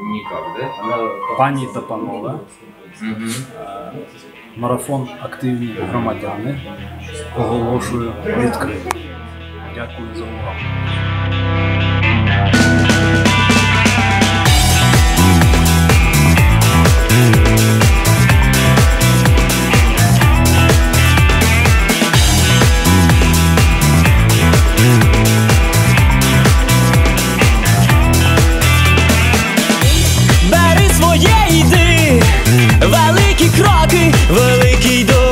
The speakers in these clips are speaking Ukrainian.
Никак, да? Пані та панове, марафон активні громадяни. Оголошую відкритим. Дякую за увагу. ひど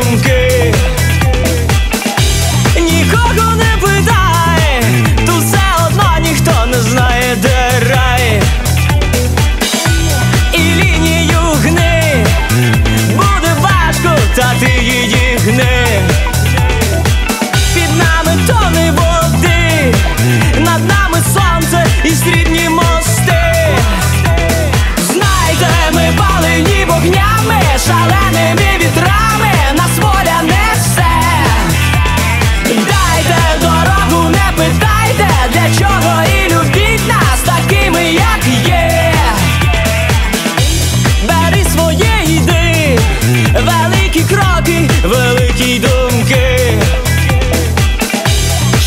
ті думки,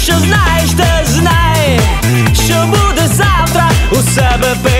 що знаєш, те знай, що буде завтра у себе.